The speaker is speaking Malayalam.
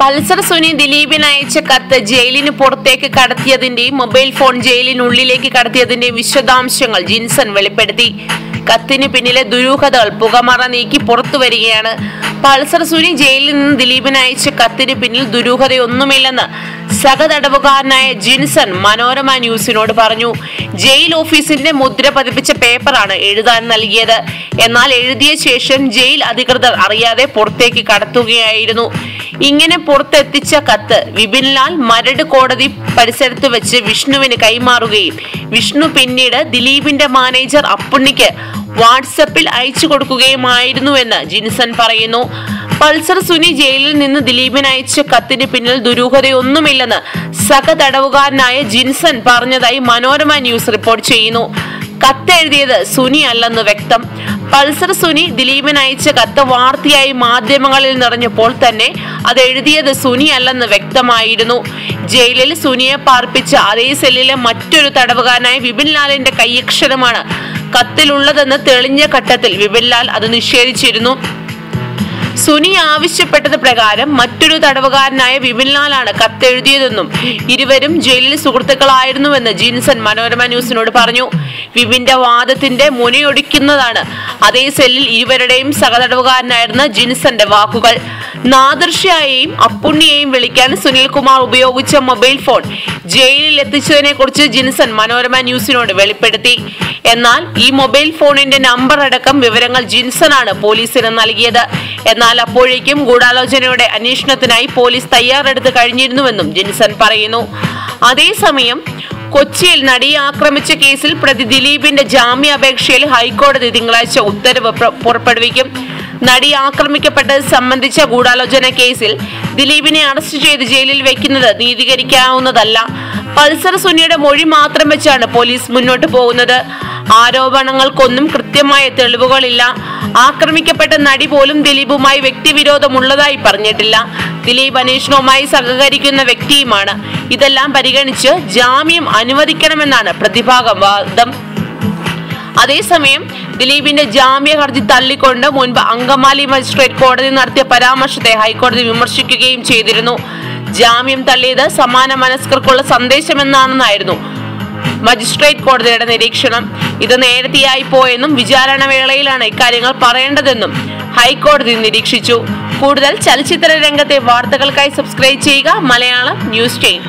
പൾസർ സുനി ദിലീപിന് അയച്ച കത്ത് ജയിലിന് പുറത്തേക്ക് കടത്തിയതിന്റെയും മൊബൈൽ ഫോൺ ജയിലിനുള്ളിലേക്ക് കടത്തിയതിന്റെയും വിശദാംശങ്ങൾ ജിൻസൺ വെളിപ്പെടുത്തി. കത്തിന് പിന്നിലെ ദുരൂഹതകൾ പുകമറ നീക്കി പുറത്തു വരികയാണ്. പൾസർ സുനി ജയിലിൽ നിന്ന് ദിലീപിന് അയച്ച കത്തിന് പിന്നിൽ ദുരൂഹതയൊന്നുമില്ലെന്ന് സഹതടവുകാരനായ ജിൻസൺ മനോരമ ന്യൂസിനോട് പറഞ്ഞു. ജയിൽ ഓഫീസിന്റെ മുദ്ര പതിപ്പിച്ച പേപ്പറാണ് എഴുതാൻ നൽകിയത്. എന്നാൽ എഴുതിയ ശേഷം ജയിൽ അധികൃതർ അറിയാതെ പുറത്തേക്ക് കടത്തുകയായിരുന്നു. ഇങ്ങനെ പുറത്തെത്തിച്ച കത്ത് വിപിൻലാൽ മരട് കോടതി പരിസരത്ത് വെച്ച് വിഷ്ണുവിന് കൈമാറുകയും വിഷ്ണു പിന്നീട് ദിലീപിന്റെ മാനേജർ അപ്പുണ്ണിക്ക് വാട്സപ്പിൽ അയച്ചു കൊടുക്കുകയുമായിരുന്നുവെന്ന് ജിൻസൺ പറയുന്നു. പൾസർ സുനി ജയിലിൽ നിന്ന് ദിലീപിന് അയച്ച കത്തിന് പിന്നിൽ ദുരൂഹതയൊന്നുമില്ലെന്ന് സഹതടവുകാരനായ ജിൻസൺ പറഞ്ഞതായി മനോരമ ന്യൂസ് റിപ്പോർട്ട് ചെയ്യുന്നു. കത്തെഴുതിയത് സുനി അല്ലെന്ന് വ്യക്തം. പൾസർ സുനി ദിലീപിന് അയച്ച കത്ത് വാർത്തയായി മാധ്യമങ്ങളിൽ നിറഞ്ഞപ്പോൾ തന്നെ അത് എഴുതിയത് സുനി അല്ലെന്ന് വ്യക്തമായിരുന്നു. ജയിലിൽ സുനിയെ പാർപ്പിച്ച അതേ സെല്ലിലെ മറ്റൊരു തടവുകാരനായ വിപിൻ ലാലിന്റെ കൈയക്ഷരമാണ് കത്തിലുള്ളതെന്ന് തെളിഞ്ഞ ഘട്ടത്തിൽ വിപിൻ ലാൽ അത് നിഷേധിച്ചിരുന്നു. സുനി ആവശ്യപ്പെട്ടത് പ്രകാരം മറ്റൊരു തടവുകാരനായ വിപിൻലാലാണ് കത്തെഴുതിയതെന്നും ഇരുവരും ജയിലിൽ സുഹൃത്തുക്കളായിരുന്നുവെന്ന് ജിൻസൺ മനോരമ ന്യൂസിനോട് പറഞ്ഞു. വിപിന്റെ വാദത്തിന്റെ മുനയൊടിക്കുന്നതാണ്. അതേ സെല്ലിൽ ഇരുവരുടെയും സഹതടവുകാരനായിരുന്ന ജിൻസന്റെ വാക്കുകൾ. നാദർഷയെയും അപ്പുണ്ണിയെയും വിളിക്കാൻ സുനിൽകുമാർ ഉപയോഗിച്ച മൊബൈൽ ഫോൺ ജയിലിൽ എത്തിച്ചതിനെ കുറിച്ച് ജിൻസൺ മനോരമ ന്യൂസിനോട് വെളിപ്പെടുത്തി. എന്നാൽ ഈ മൊബൈൽ ഫോണിന്റെ നമ്പർ അടക്കം വിവരങ്ങൾ ജിൻസനാണ് പോലീസിന് നൽകിയത്. എന്നാൽ അപ്പോഴേക്കും ഗൂഢാലോചനയുടെ അന്വേഷണത്തിനായി പോലീസ് തയ്യാറെടുത്ത് കഴിഞ്ഞിരുന്നുവെന്നും ജിൻസൺ പറയുന്നു. അതേസമയം കൊച്ചിയിൽ നടിയെ ആക്രമിച്ച കേസിൽ പ്രതി ദിലീപിന്റെ ജാമ്യാപേക്ഷയിൽ ഹൈക്കോടതി തിങ്കളാഴ്ച ഉത്തരവ് പുറപ്പെടുവിക്കും. നടി ആക്രമിക്കപ്പെട്ടത് സംബന്ധിച്ച ഗൂഢാലോചന കേസിൽ ദിലീപിനെ അറസ്റ്റ് ചെയ്ത് ജയിലിൽ വെക്കുന്നത് നീതീകരിക്കാവുന്നതല്ല. പൾസർ സുനിയുടെ മൊഴി മാത്രം വെച്ചാണ് പോലീസ് മുന്നോട്ട് പോകുന്നത്. ആരോപണങ്ങൾക്കൊന്നും കൃത്യമായ തെളിവുകളില്ല. ആക്രമിക്കപ്പെട്ട നടി പോലും ദിലീപുമായി വ്യക്തിവിരോധമുള്ളതായി പറഞ്ഞിട്ടില്ല. ദിലീപ് അന്വേഷണവുമായി സഹകരിക്കുന്ന വ്യക്തിയുമാണ്. ഇതെല്ലാം പരിഗണിച്ച് ജാമ്യം അനുവദിക്കണമെന്നാണ് പ്രതിഭാഗം വാദം. അതേസമയം ദിലീപിന്റെ ജാമ്യ ഹർജി തള്ളിക്കൊണ്ട് മുൻപ് അങ്കമാലി മജിസ്ട്രേറ്റ് കോടതി നടത്തിയ പരാമർശത്തെ ഹൈക്കോടതി വിമർശിക്കുകയും ചെയ്തിരുന്നു. ജാമ്യം തള്ളിയത് സമാന മനസ്കർക്കുള്ള സന്ദേശമെന്നാണെന്നായിരുന്നു മജിസ്ട്രേറ്റ് കോടതിയുടെ നിരീക്ഷണം. ഇത് നേരത്തെയായി പോയെന്നും വിചാരണ വേളയിലാണ് ഇക്കാര്യങ്ങൾ പറയേണ്ടതെന്നും ഹൈക്കോടതി നിരീക്ഷിച്ചു. കൂടുതൽ ചലച്ചിത്ര രംഗത്തെ വാർത്തകൾക്കായി സബ്സ്ക്രൈബ് ചെയ്യുക മലയാളം ന്യൂസ് ചെയിൻ